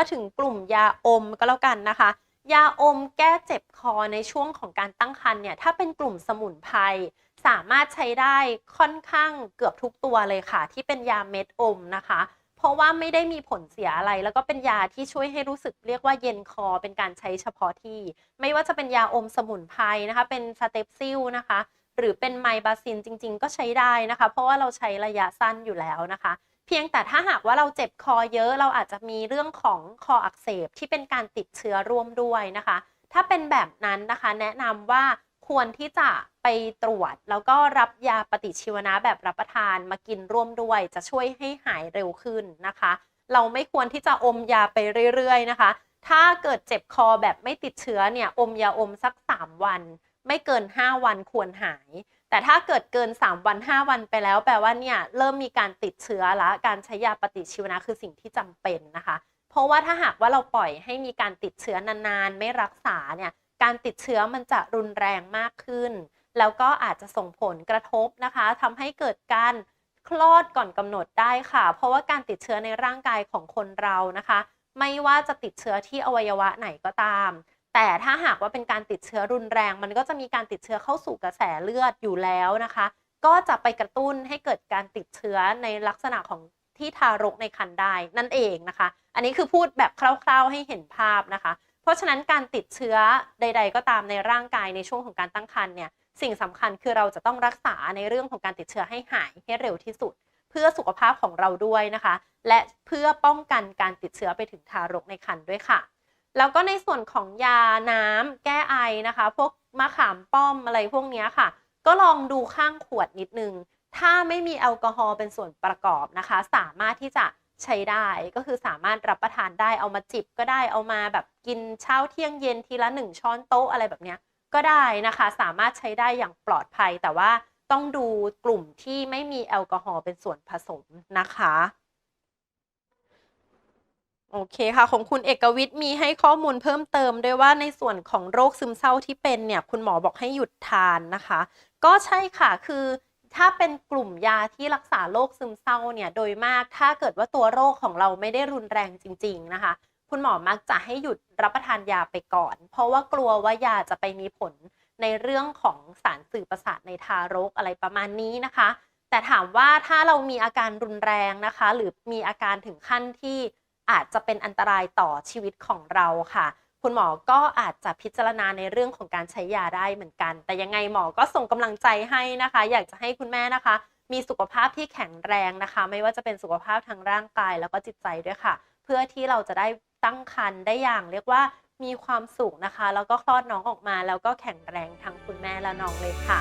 มาถึงกลุ่มยาอมก็แล้วกันนะคะ ยาอมแก้เจ็บคอในช่วงของการตั้งครรภ์เนี่ยถ้าเป็นกลุ่มสมุนไพรสามารถใช้ได้ค่อนข้างเกือบทุกตัวเลยค่ะ ที่เป็นยาเม็ดอมนะคะ เพราะว่าไม่ได้มีผลเสียอะไร แล้วก็เป็นยาที่ช่วยให้รู้สึกเรียกว่าเย็นคอเป็นการใช้เฉพาะที่ ไม่ว่าจะเป็นยาอมสมุนไพรนะคะ เป็นสเตปซิลนะคะ หรือเป็นไมบาซินจริง ๆ ก็ใช้ได้นะคะ เพราะว่าเราใช้ระยะสั้นอยู่แล้วนะคะ พียงแต่ถ้าหากว่าเราเจ็บคอเยอะเราอาจจะมีเรื่องของคออักเสบที่เป็นการติดเชื้อร่วมด้วยนะคะ ถ้าเป็นแบบนั้นนะคะ แนะนำว่าควรที่จะไปตรวจ แล้วก็รับยาปฏิชีวนะแบบรับประทานมากินร่วมด้วย จะช่วยให้หายเร็วขึ้นนะคะ เราไม่ควรที่จะอมยาไปเรื่อยๆนะคะ ถ้าเกิดเจ็บคอแบบไม่ติดเชื้อเนี่ยอมยาอมสัก 3 วัน ไม่เกิน 5 วันควรหาย แต่ถ้าเกิดเกิน 3 วัน 5 วันไปแล้ว แปลว่าเนี่ยเริ่มมีการติดเชื้อละการใช้ยาปฏิชีวนะคือสิ่งที่จำเป็นนะคะ เพราะว่าถ้าหากว่าเราปล่อยให้มีการติดเชื้อนานๆ ไม่รักษาเนี่ยการติดเชื้อมันจะรุนแรงมากขึ้น แล้วก็อาจจะส่งผลกระทบนะคะทำให้เกิดการคลอดก่อนกำหนดได้ค่ะ เพราะว่าการติดเชื้อในร่างกายของคนเรานะคะ ไม่ว่าจะติดเชื้อที่อวัยวะไหนก็ตาม แต่ถ้าหากว่าเป็นการติดเชื้อรุนแรง มันก็จะมีการติดเชื้อเข้าสู่กระแสเลือดอยู่แล้วนะคะ ก็จะไปกระตุ้นให้เกิดการติดเชื้อในลักษณะของที่ทารกในครรภ์ได้นั่นเองนะคะ อันนี้คือพูดแบบคร่าว ๆให้เห็นภาพนะคะ เพราะฉะนั้นการติดเชื้อใด ๆ ก็ตามในร่างกายในช่วงของการตั้งครรภ์เนี่ยสิ่งสำคัญคือเราจะต้องรักษาในเรื่องของการติดเชื้อให้หายให้เร็วที่สุด เพื่อสุขภาพของเราด้วยนะคะ และเพื่อป้องกันการติดเชื้อไปถึงทารกในครรภ์ด้วยค่ะ แล้วก็ในส่วนของยาน้ำแก้ไอนะคะ พวกมะขามป้อมอะไรพวกนี้ค่ะ ก็ลองดูข้างขวดนิดนึง ถ้าไม่มีแอลกอฮอล์เป็นส่วนประกอบนะคะ สามารถที่จะใช้ได้ก็คือสามารถรับประทานได้เอามาจิบก็ได้เอามาแบบกินเช้าเที่ยงเย็นทีละหนึ่งช้อนโต๊ะอะไรแบบเนี้ยก็ได้นะคะ สามารถใช้ได้อย่างปลอดภัยแต่ว่าต้องดูกลุ่มที่ไม่มีแอลกอฮอล์เป็นส่วนผสมนะคะ โอเคค่ะ ของคุณเอกวิทย์มีให้ข้อมูลเพิ่มเติมด้วยว่าในส่วนของโรคซึมเศร้าที่เป็นเนี่ย คุณหมอบอกให้หยุดทานนะคะ ก็ใช่ค่ะคือถ้าเป็นกลุ่มยาที่รักษาโรคซึมเศร้าเนี่ย โดยมากถ้าเกิดว่าตัวโรคของเราไม่ได้รุนแรงจริง ๆ นะคะ คุณหมอมักจะให้หยุดรับประทานยาไปก่อน เพราะว่ากลัวว่ายาจะไปมีผลในเรื่องของสารสื่อประสาทในทารกอะไรประมาณนี้นะคะ แต่ถามว่าถ้าเรามีอาการรุนแรงนะคะ หรือมีอาการถึงขั้นที่ อาจจะเป็นอันตรายต่อชีวิตของเราค่ะ คุณหมอก็อาจจะพิจารณาในเรื่องของการใช้ยาได้เหมือนกัน แต่ยังไงหมอก็ส่งกำลังใจให้นะคะ อยากจะให้คุณแม่นะคะ มีสุขภาพที่แข็งแรงนะคะ ไม่ว่าจะเป็นสุขภาพทางร่างกายแล้วก็จิตใจด้วยค่ะ เพื่อที่เราจะได้ตั้งครรภ์ได้อย่างเรียกว่ามีความสุขนะคะ แล้วก็คลอดน้องออกมา แล้วก็แข็งแรงทั้งคุณแม่และน้องเลยค่ะ